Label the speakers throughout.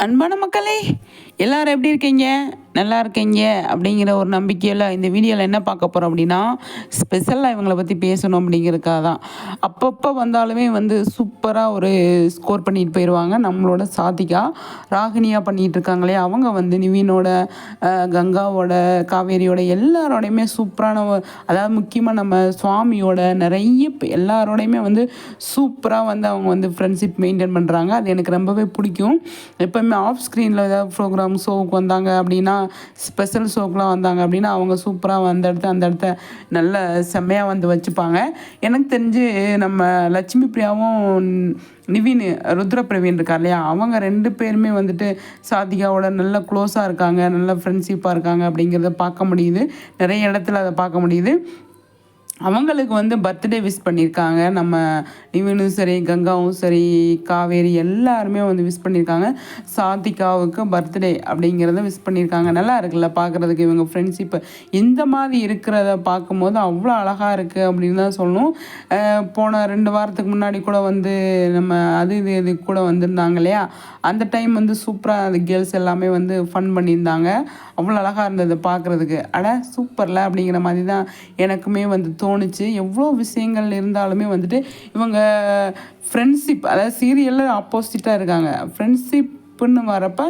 Speaker 1: அன்பான மக்களே எல்லாரும் எப்படி இருக்கீங்க? நல்லா இருக்கீங்க அப்படிங்கிற ஒரு நம்பிக்கையில் இந்த வீடியோவில் என்ன பார்க்க போகிறோம் அப்படின்னா ஸ்பெஷலாக இவங்களை பற்றி பேசணும் அப்படிங்கிறதுக்காக தான். அப்பப்போ வந்தாலுமே வந்து சூப்பராக ஒரு ஸ்கோர் பண்ணிட்டு போயிடுவாங்க நம்மளோட சாதிகா ராகினியாக பண்ணிகிட்டு இருக்காங்களே அவங்க வந்து நிவீனோட கங்காவோட காவேரியோட எல்லாரோடையுமே சூப்பரான அதாவது முக்கியமாக நம்ம சுவாமியோட நிறைய எல்லாரோடையுமே வந்து சூப்பராக வந்து அவங்க வந்து ஃப்ரெண்ட்ஷிப் மெயின்டைன் பண்ணுறாங்க அது எனக்கு ரொம்பவே பிடிக்கும். எப்போவுமே ஆஃப் ஸ்க்ரீனில் ஏதாவது ப்ரோக்ராம் ஷோவுக்கு வந்தாங்க அப்படின்னா ஸ்பெஷல் ஷோக்கெலாம் வந்தாங்க அப்படின்னா அவங்க சூப்பராக அந்த இடத்த அந்த இடத்த நல்ல செம்மையாக வந்து வச்சுப்பாங்க. எனக்கு தெரிஞ்சு நம்ம லட்சுமி பிரியாவும் நிவின் ருத்ர பிரவீன் இருக்கார் இல்லையா? அவங்க ரெண்டு பேருமே வந்துட்டு சாதிகாவோட நல்ல க்ளோஸாக இருக்காங்க நல்ல ஃப்ரெண்ட்ஷிப்பாக இருக்காங்க அப்படிங்கிறத பார்க்க முடியுது. நிறைய இடத்துல அதை பார்க்க முடியுது. அவங்களுக்கு வந்து பர்த்டே விஷ் பண்ணியிருக்காங்க நம்ம நிவினும் சரி கங்காவும் சரி காவேரி எல்லாருமே வந்து விஷ் பண்ணியிருக்காங்க சாத்திகாவுக்கு பர்த்டே அப்படிங்கிறத விஷ் பண்ணியிருக்காங்க நல்லா இருக்குல்ல பார்க்குறதுக்கு இவங்க ஃப்ரெண்ட்ஷிப்பு இந்த மாதிரி இருக்கிறத பார்க்கும்போது அவ்வளோ அழகாக இருக்குது அப்படின்னு தான் சொல்லணும். போன ரெண்டு வாரத்துக்கு முன்னாடி கூட வந்து நம்ம அது இது இது கூட வந்திருந்தாங்க இல்லையா? அந்த டைம் வந்து சூப்பராக அந்த கேர்ள்ஸ் எல்லாமே வந்து ஃபன் பண்ணியிருந்தாங்க. அவ்வளோ அழகாக இருந்தது பார்க்குறதுக்கு அட சூப்பரில் அப்படிங்கிற மாதிரி தான் எனக்குமே வந்து தோணுச்சு. எவ்வளோ விஷயங்கள் இருந்தாலுமே வந்துட்டு இவங்க ஃப்ரெண்ட்ஷிப் அதாவது சீரியலில் ஆப்போசிட்டாக இருக்காங்க. ஃப்ரெண்ட்ஷிப்புன்னு வரப்ப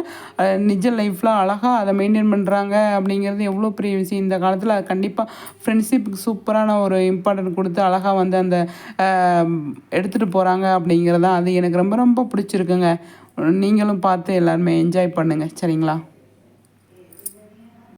Speaker 1: நிஜ லைஃப்பில் அழகாக அதை மெயின்டைன் பண்ணுறாங்க அப்படிங்கிறது எவ்வளோ பெரிய விஷயம். இந்த காலத்தில் அது கண்டிப்பாக ஃப்ரெண்ட்ஷிப்புக்கு சூப்பரான ஒரு இம்பார்ட்டன்ட் கொடுத்து அழகாக வந்து அந்த எடுத்துகிட்டு போகிறாங்க அப்படிங்கிறதான். அது எனக்கு ரொம்ப ரொம்ப பிடிச்சிருக்குங்க. நீங்களும் பார்த்து எல்லாருமே என்ஜாய் பண்ணுங்கள் சரிங்களா?